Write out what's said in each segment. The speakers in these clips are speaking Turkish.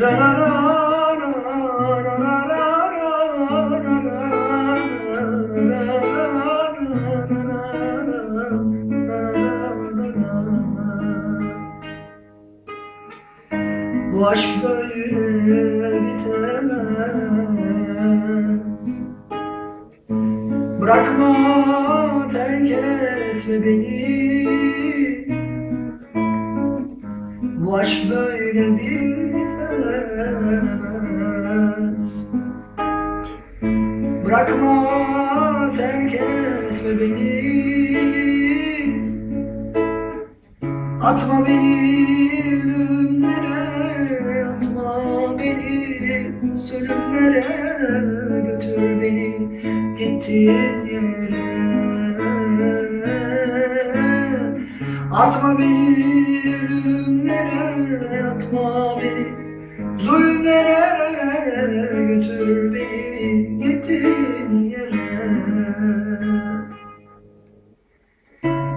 Bu aşk böyle bitemez. Bırakma terk etme beni. Bu aşk böyle bitemez Bırakma terk etme beni. Atma beni ölümlere Atma beni. Zulümlere Götür beni gittiğin yere. Atma beni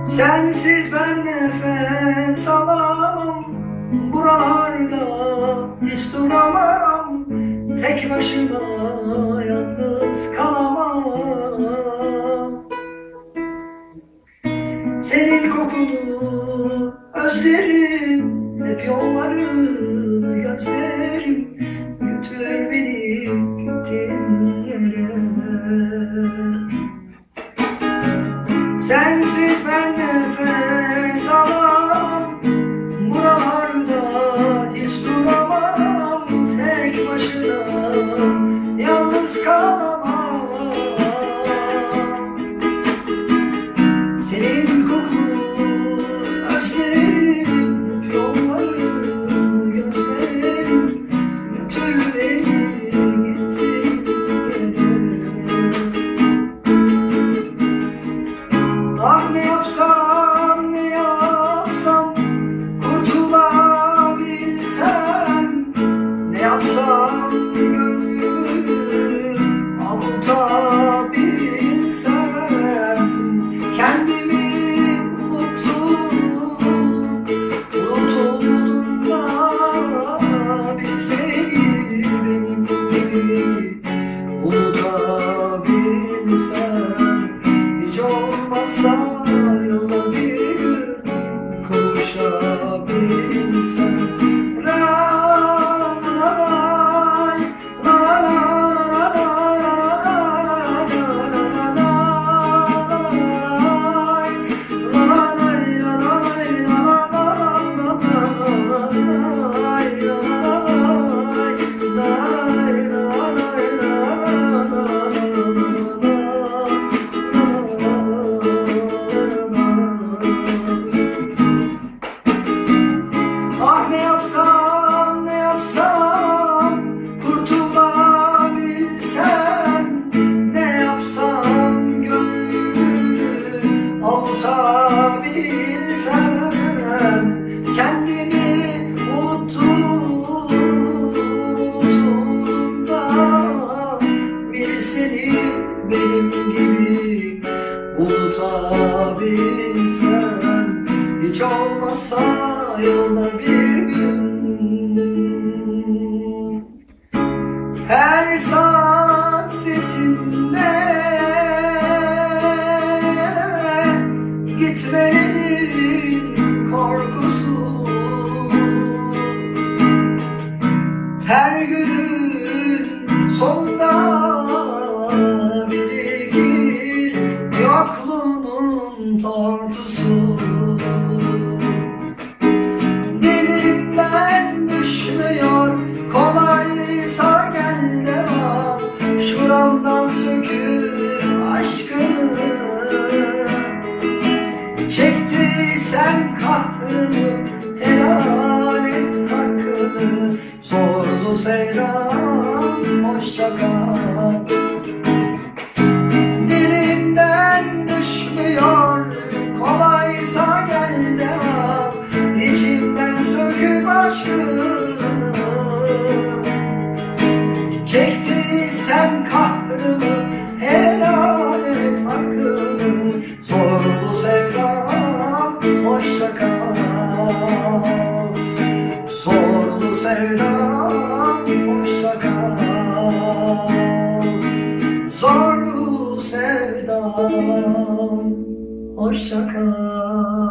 Sensiz ben nefes alamam. Buralarda hiç duramam. Tek başıma yalnız kalamam. Senin kokunu özlerim. Hep yollarını gözlerim Sensiz ben nefes Oh. permissão. Hiç olmazsa yolda bir Dilimden düşmüyor Kolaysa gel de söküp aşkını Çektiysen kahrımı Hoşça kal